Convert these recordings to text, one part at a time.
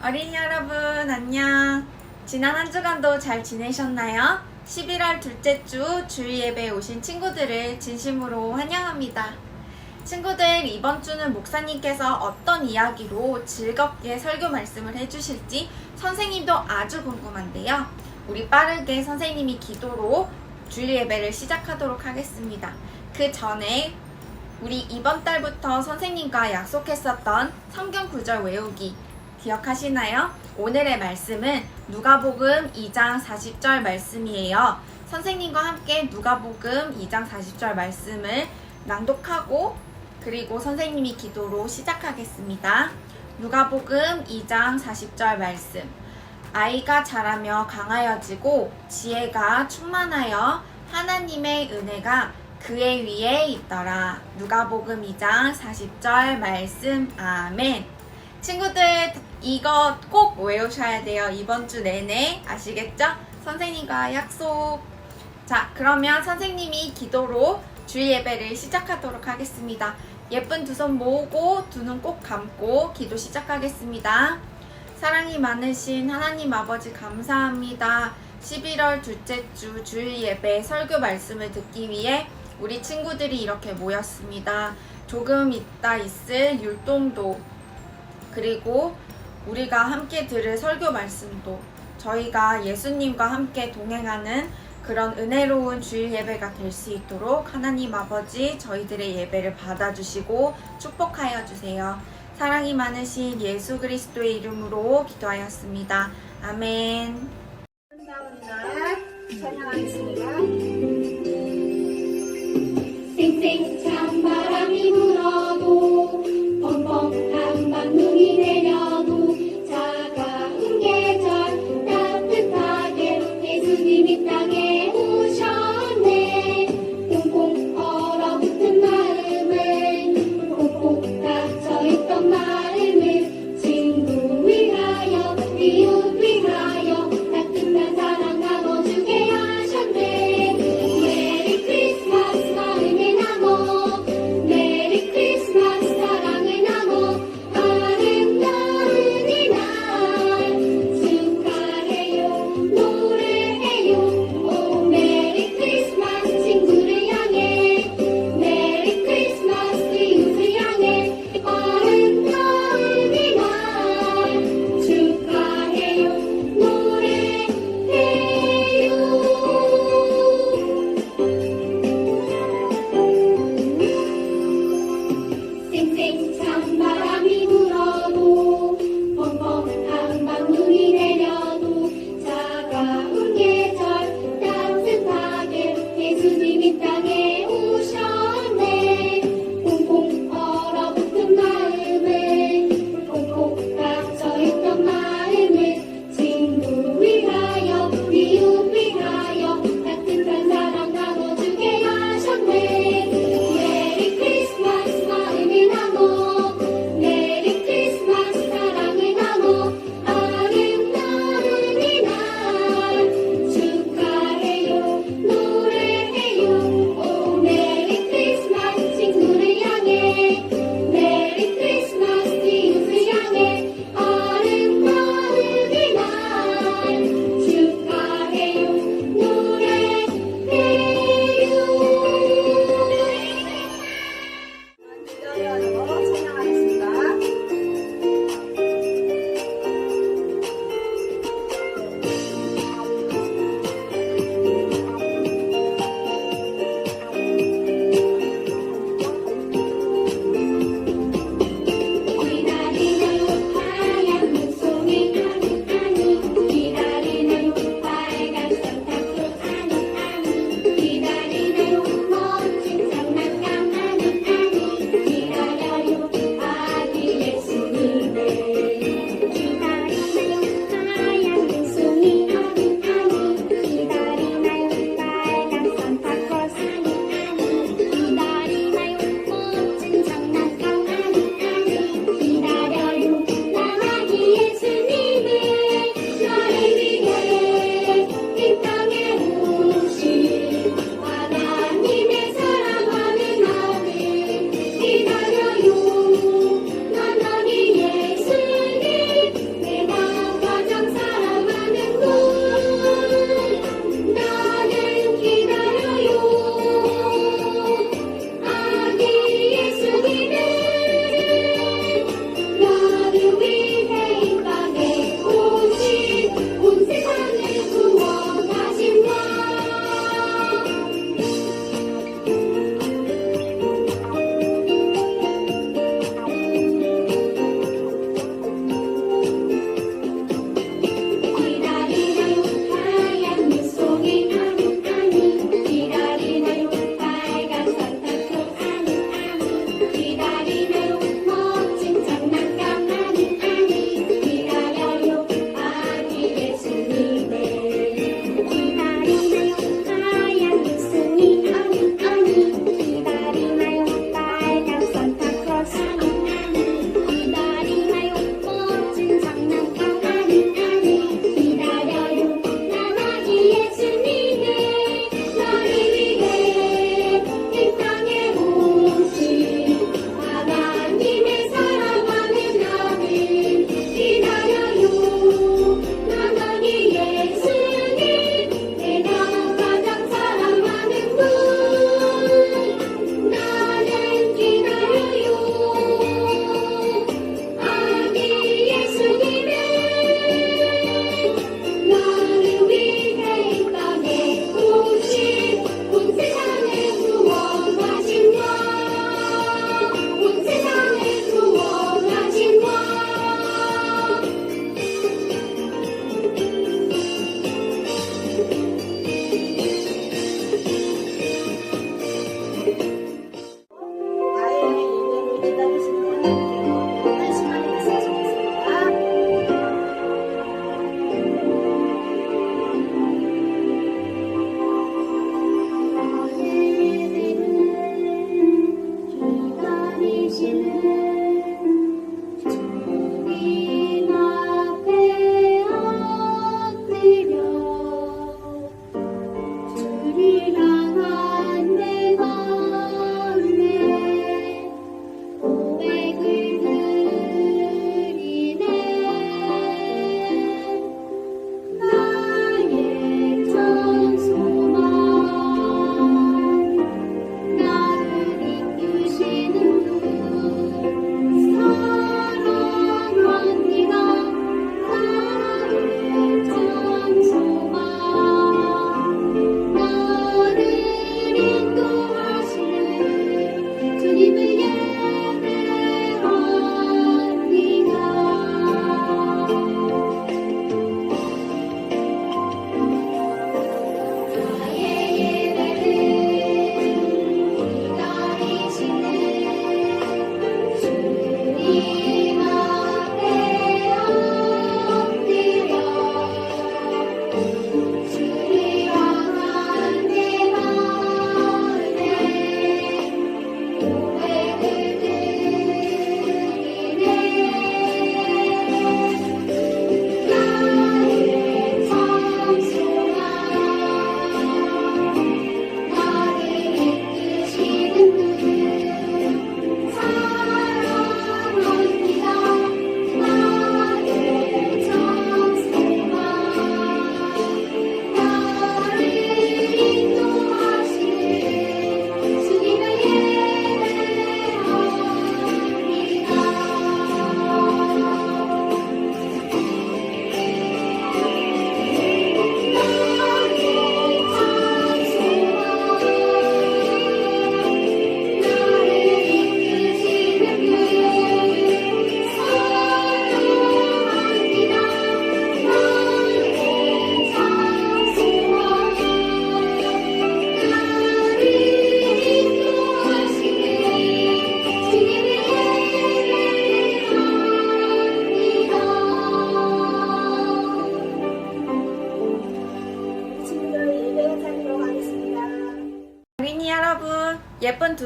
어린이 여러분, 안녕. 지난 한 주간도 잘 지내셨나요? 11월 둘째 주 주일 예배에 오신 친구들을 진심으로 환영합니다. 친구들, 이번 주는 목사님께서 어떤 이야기로 즐겁게 설교 말씀을 해주실지 선생님도 아주 궁금한데요. 우리 빠르게 선생님이 기도로 주일 예배를 시작하도록 하겠습니다. 그 전에 우리 이번 달부터 선생님과 약속했었던 성경 구절 외우기 기억하시나요? 오늘의 말씀은 누가복음 2장 40절 말씀이에요. 선생님과 함께 누가복음 2장 40절 말씀을 낭독하고 그리고 선생님이 기도로 시작하겠습니다. 누가복음 2장 40절 말씀. 아이가 자라며 강하여지고 지혜가 충만하여 하나님의 은혜가 그의 위에 있더라. 누가복음 2장 40절 말씀. 아멘. 친구들 이거 꼭 외우셔야 돼요. 이번 주 내내 아시겠죠? 선생님과 약속. 자, 그러면 선생님이 기도로 주일 예배를 시작하도록 하겠습니다. 예쁜 두 손 모으고 두 눈 꼭 감고 기도 시작하겠습니다. 사랑이 많으신 하나님 아버지 감사합니다. 11월 둘째 주 주일 예배 설교 말씀을 듣기 위해 우리 친구들이 이렇게 모였습니다. 조금 있다 있을 율동도 그리고 우리가 함께 들을 설교 말씀도 저희가 예수님과 함께 동행하는 그런 은혜로운 주일 예배가 될 수 있도록 하나님 아버지 저희들의 예배를 받아주시고 축복하여 주세요. 사랑이 많으신 예수 그리스도의 이름으로 기도하였습니다. 아멘. 아름다운 날 찬양하겠습니다. 쌩쌩 찬바람이 불어도 펑펑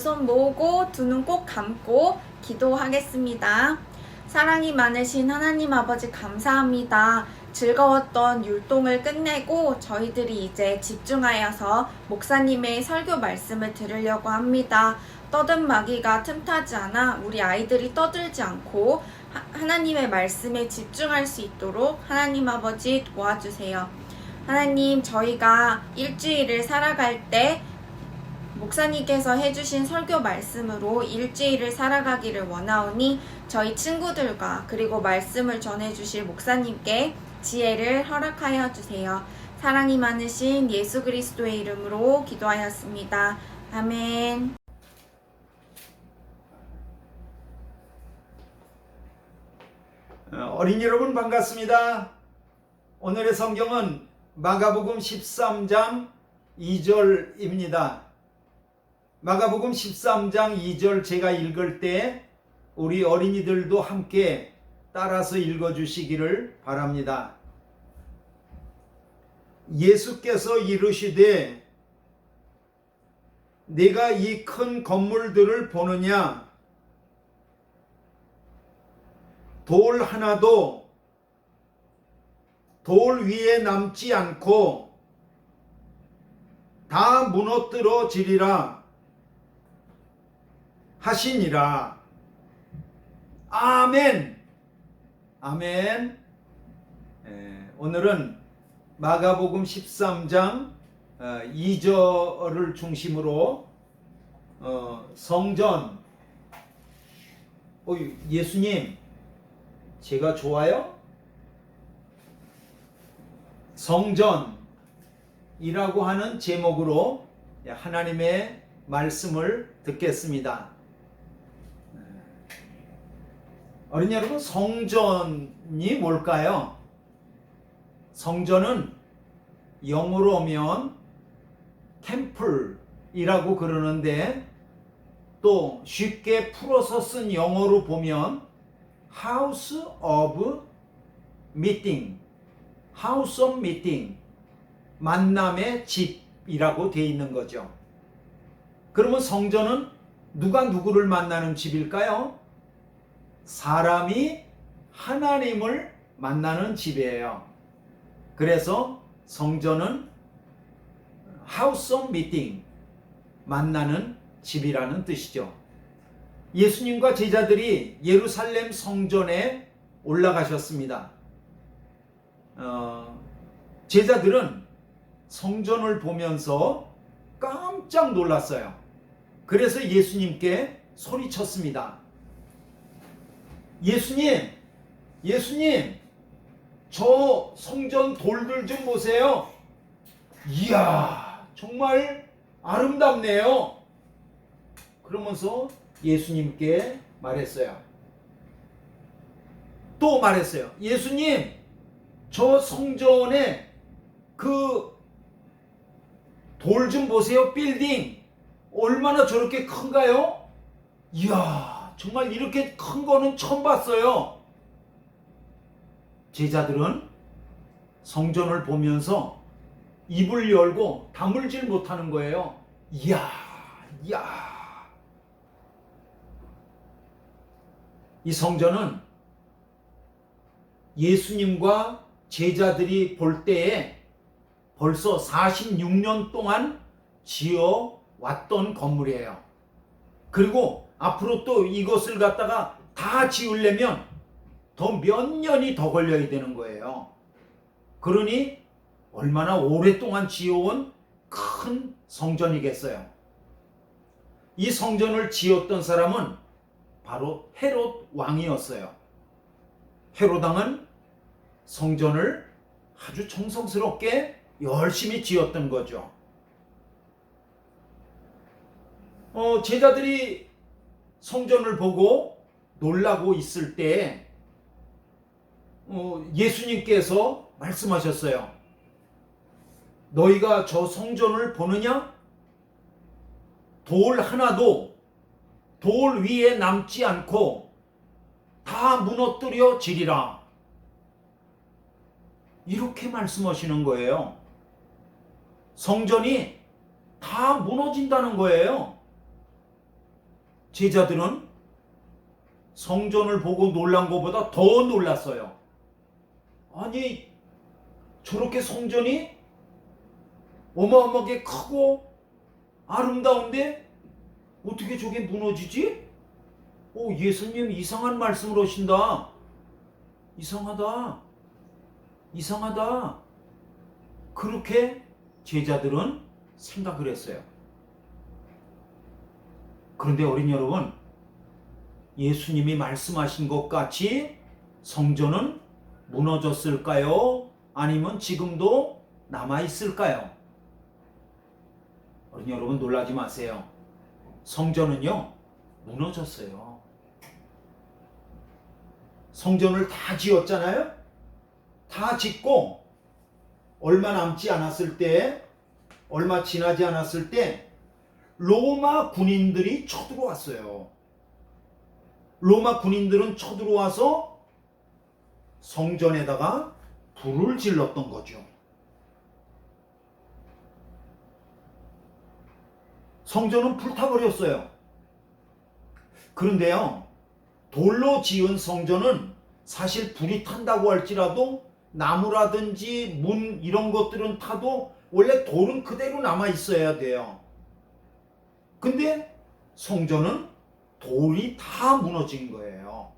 두 손 모으고 두 눈 꼭 감고 기도하겠습니다. 사랑이 많으신 하나님 아버지 감사합니다. 즐거웠던 율동을 끝내고 저희들이 이제 집중하여서 목사님의 설교 말씀을 들으려고 합니다. 떠든 마귀가 틈타지 않아 우리 아이들이 떠들지 않고 하- 하나님의 말씀에 집중할 수 있도록 하나님 아버지 도와주세요. 하나님, 저희가 일주일을 살아갈 때 목사님께서 해주신 설교 말씀으로 일주일을 살아가기를 원하오니 저희 친구들과 그리고 말씀을 전해주실 목사님께 지혜를 허락하여 주세요. 사랑이 많으신 예수 그리스도의 이름으로 기도하였습니다. 아멘. 어, 어린이 여러분 반갑습니다. 오늘의 성경은 마가복음 13장 2절입니다. 마가복음 13장 2절 제가 읽을 때 우리 어린이들도 함께 따라서 읽어 주시기를 바랍니다. 예수께서 이르시되 내가 이 큰 건물들을 보느냐 돌 하나도 돌 위에 남지 않고 다 무너뜨러지리라 하시니라. 아멘. 아멘. 에, 오늘은 마가복음 13장 2절을 중심으로 어, 성전 어, 예수님 제가 좋아요? 성전이라고 하는 제목으로 하나님의 말씀을 듣겠습니다. 어린이 여러분, 성전이 뭘까요? 성전은 영어로 오면 템플이라고 그러는데 또 쉽게 풀어서 쓴 영어로 보면 House of Meeting, House of Meeting, 만남의 집이라고 되어 있는 거죠. 그러면 성전은 누가 누구를 만나는 집일까요? 사람이 하나님을 만나는 집이에요. 그래서 성전은 House of Meeting, 만나는 집이라는 뜻이죠. 예수님과 제자들이 예루살렘 성전에 올라가셨습니다. 어, 제자들은 성전을 보면서 깜짝 놀랐어요. 그래서 예수님께 소리쳤습니다. 예수님, 예수님, 저 성전 돌들 좀 보세요. 이야, 정말 아름답네요. 그러면서 예수님께 말했어요. 또 말했어요. 예수님, 저 성전에 그 돌 좀 보세요. 빌딩. 얼마나 저렇게 큰가요? 이야, 정말 이렇게 큰 거는 처음 봤어요. 제자들은 성전을 보면서 입을 열고 다물질 못하는 거예요. 이야, 이야. 이 성전은 예수님과 제자들이 볼 때에 벌써 46년 동안 지어 왔던 건물이에요. 그리고 앞으로 또 이것을 갖다가 다 지으려면 더 몇 년이 더 걸려야 되는 거예요. 그러니 얼마나 오랫동안 지어온 큰 성전이겠어요. 이 성전을 지었던 사람은 바로 헤롯 왕이었어요. 헤롯 왕은 성전을 아주 정성스럽게 열심히 지었던 거죠. 어, 제자들이 성전을 보고 놀라고 있을 때 어, 예수님께서 말씀하셨어요. 너희가 저 성전을 보느냐? 돌 하나도 돌 위에 남지 않고 다 무너뜨려 지리라. 이렇게 말씀하시는 거예요. 성전이 다 무너진다는 거예요. 제자들은 성전을 보고 놀란 것보다 더 놀랐어요. 아니, 저렇게 성전이 어마어마하게 크고 아름다운데 어떻게 저게 무너지지? 오, 예수님 이상한 말씀을 하신다. 이상하다. 이상하다. 그렇게 제자들은 생각을 했어요. 그런데 어린 여러분, 예수님이 말씀하신 것 같이 성전은 무너졌을까요? 아니면 지금도 남아있을까요? 어린 여러분 놀라지 마세요. 성전은요, 무너졌어요. 성전을 다 지었잖아요? 다 짓고, 얼마 남지 않았을 때, 얼마 지나지 않았을 때, 로마 군인들이 쳐들어왔어요. 로마 군인들은 쳐들어와서 성전에다가 불을 질렀던 거죠. 성전은 불타버렸어요. 그런데요, 돌로 지은 성전은 사실 불이 탄다고 할지라도 나무라든지 문 이런 것들은 타도 원래 돌은 그대로 남아 있어야 돼요. 근데 성전은 돌이 다 무너진 거예요.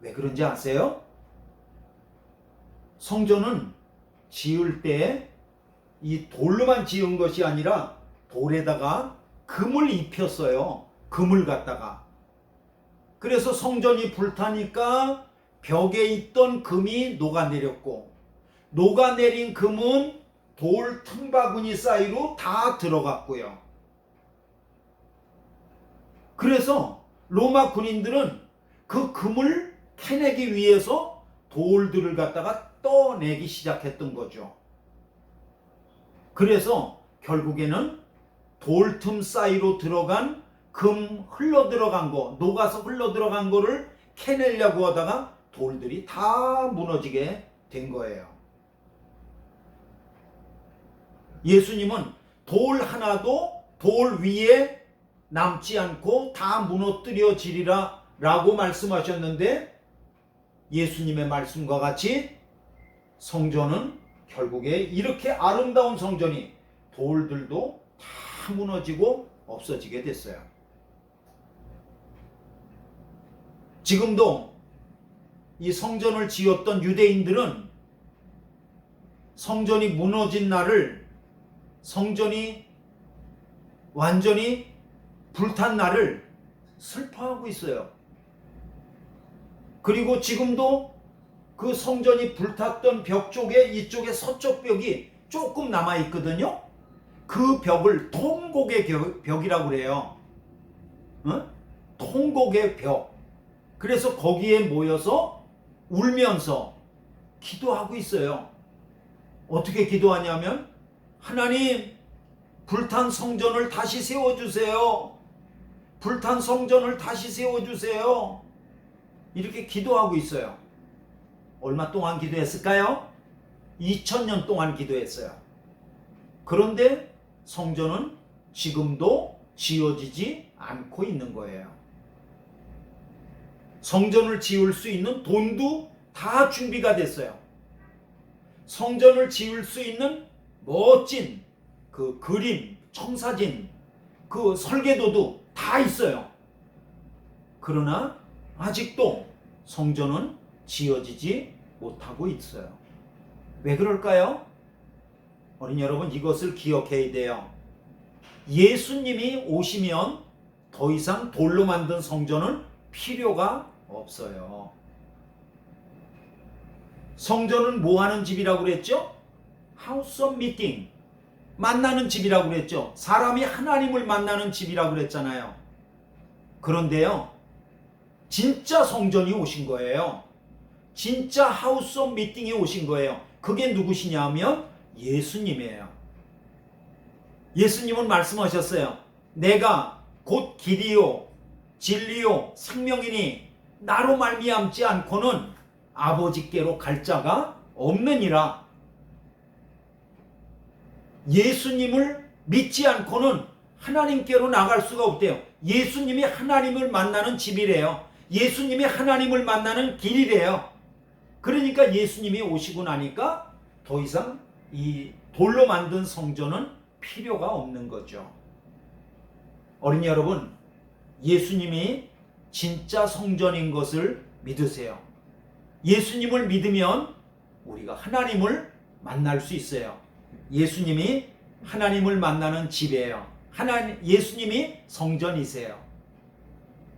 왜 그런지 아세요? 성전은 지을 때 이 돌로만 지은 것이 아니라 돌에다가 금을 입혔어요. 금을 갖다가. 그래서 성전이 불타니까 벽에 있던 금이 녹아내렸고, 녹아내린 금은 돌 틈바구니 사이로 다 들어갔고요. 그래서 로마 군인들은 그 금을 캐내기 위해서 돌들을 갖다가 떠내기 시작했던 거죠. 그래서 결국에는 돌 틈 사이로 들어간 금 흘러 들어간 거, 녹아서 흘러 들어간 거를 캐내려고 하다가 돌들이 다 무너지게 된 거예요. 예수님은 돌 하나도 돌 위에 남지 않고 다 무너뜨려지리라 라고 말씀하셨는데 예수님의 말씀과 같이 성전은 결국에 이렇게 아름다운 성전이 돌들도 다 무너지고 없어지게 됐어요. 지금도 이 성전을 지었던 유대인들은 성전이 무너진 날을 성전이 완전히 불탄 날을 슬퍼하고 있어요. 그리고 지금도 그 성전이 불탔던 벽 쪽에 이쪽에 서쪽 벽이 조금 남아 있거든요. 그 벽을 통곡의 벽- 벽이라고 그래요. 어? 통곡의 벽. 그래서 거기에 모여서 울면서 기도하고 있어요. 어떻게 기도하냐면 하나님 불탄 성전을 다시 세워 주세요. 불탄 성전을 다시 세워 주세요. 이렇게 기도하고 있어요. 얼마 동안 기도했을까요? 2000년 동안 기도했어요. 그런데 성전은 지금도 지어지지 않고 있는 거예요. 성전을 지을 수 있는 돈도 다 준비가 됐어요. 성전을 지을 수 있는 멋진 그 그림, 청사진, 그 설계도도 다 있어요. 그러나 아직도 성전은 지어지지 못하고 있어요. 왜 그럴까요? 어린 여러분 이것을 기억해야 돼요. 예수님이 오시면 더 이상 돌로 만든 성전은 필요가 없어요. 성전은 뭐 하는 집이라고 그랬죠? 하우스 오브 미팅. 만나는 집이라고 그랬죠. 사람이 하나님을 만나는 집이라고 그랬잖아요. 그런데요. 진짜 성전이 오신 거예요. 진짜 하우스 오브 미팅이 오신 거예요. 그게 누구시냐면 예수님이에요. 예수님은 말씀하셨어요. 내가 곧 길이요 진리요 생명이니 나로 말미암지 않고는 아버지께로 갈 자가 없느니라. 예수님을 믿지 않고는 하나님께로 나갈 수가 없대요. 예수님이 하나님을 만나는 집이래요. 예수님이 하나님을 만나는 길이래요. 그러니까 예수님이 오시고 나니까 더 이상 이 돌로 만든 성전은 필요가 없는 거죠. 어린이 여러분, 예수님이 진짜 성전인 것을 믿으세요. 예수님을 믿으면 우리가 하나님을 만날 수 있어요. 예수님이 하나님을 만나는 집이에요. 하나님, 예수님이 성전이세요.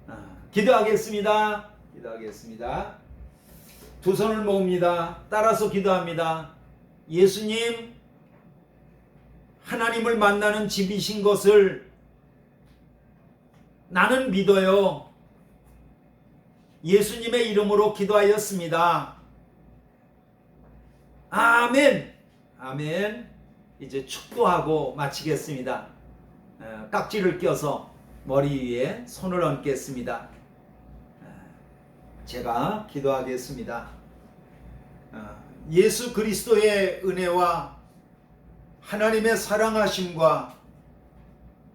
아, 기도하겠습니다. 기도하겠습니다. 두 손을 모읍니다. 따라서 기도합니다. 예수님, 하나님을 만나는 집이신 것을 나는 믿어요. 예수님의 이름으로 기도하였습니다. 아멘. 아멘. 이제 축도하고 마치겠습니다. 어, 깍지를 껴서 머리 위에 손을 얹겠습니다. 어, 제가 기도하겠습니다. 어, 예수 그리스도의 은혜와 하나님의 사랑하심과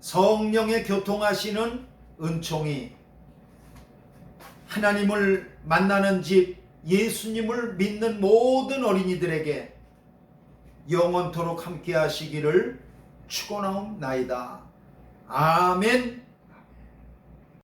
성령의 교통하시는 은총이 하나님을 만나는 집 예수님을 믿는 모든 어린이들에게 영원토록 함께 하시기를 축원하옵나이다. 아멘.